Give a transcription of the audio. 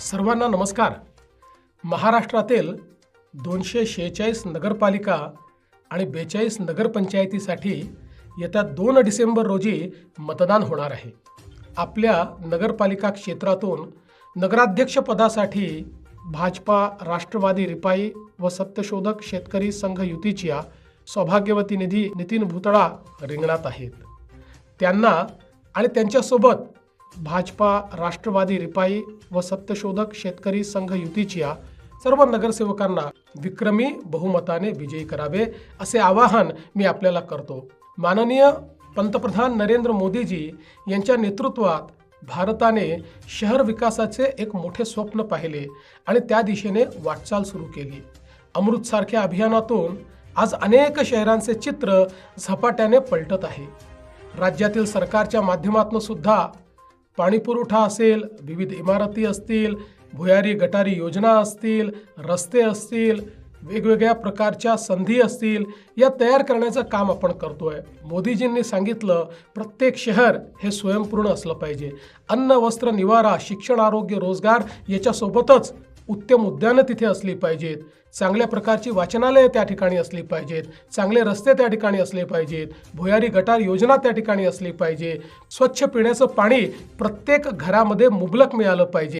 सर्वांना नमस्कार. महाराष्ट्रातील दोनशे शेहेचाळीस नगरपालिका आणि बेचाळीस नगरपंचायतीसाठी येत्या दोन डिसेंबर रोजी मतदान होणार आहे. आपल्या नगरपालिका क्षेत्रातून नगराध्यक्षपदासाठी भाजपा राष्ट्रवादी रिपाई व सत्यशोधक शेतकरी संघ युतीच्या सौभाग्यवती निधी नितीन भुतळा रिंगणात आहेत. त्यांना आणि त्यांच्यासोबत भाजपा राष्ट्रवादी रिपाई व सत्यशोधक शेतकरी संघ युतीच्या सर्व नगरसेवकांना विक्रमी बहुमताने विजयी करावे असे आवाहन मी आपल्याला करतो. माननीय पंतप्रधान नरेंद्र मोदीजी यांच्या नेतृत्वात भारताने शहर विकासाचे एक मोठे स्वप्न पाहिले आणि त्या दिशेने वाटचाल सुरू केली. अमृतसारख्या अभियानातून आज अनेक शहरांचे चित्र झपाट्याने पलटत आहे. राज्यातील सरकारच्या माध्यमातून सुद्धा पाणीपुरवठा असेल विविध इमारती असतील भुयारी गटारी योजना असतील रस्ते असतील वेगवेगळ्या प्रकारच्या संधी असतील या तयार करण्याचं काम आपण करतो आहे मोदीजींनी सांगितलं प्रत्येक शहर हे स्वयंपूर्ण असलं पाहिजे. अन्न वस्त्र निवारा शिक्षण आरोग्य रोजगार याच्यासोबतच उत्तम उद्यानं तिथे असली पाहिजेत. चांगल्या प्रकारची वाचनालयं त्या ठिकाणी असली पाहिजेत. चांगले रस्ते त्या ठिकाणी असले पाहिजेत. भुयारी गटार योजना त्या ठिकाणी असली पाहिजे. स्वच्छ पिण्याचं पाणी प्रत्येक घरामध्ये मुबलक मिळालं पाहिजे.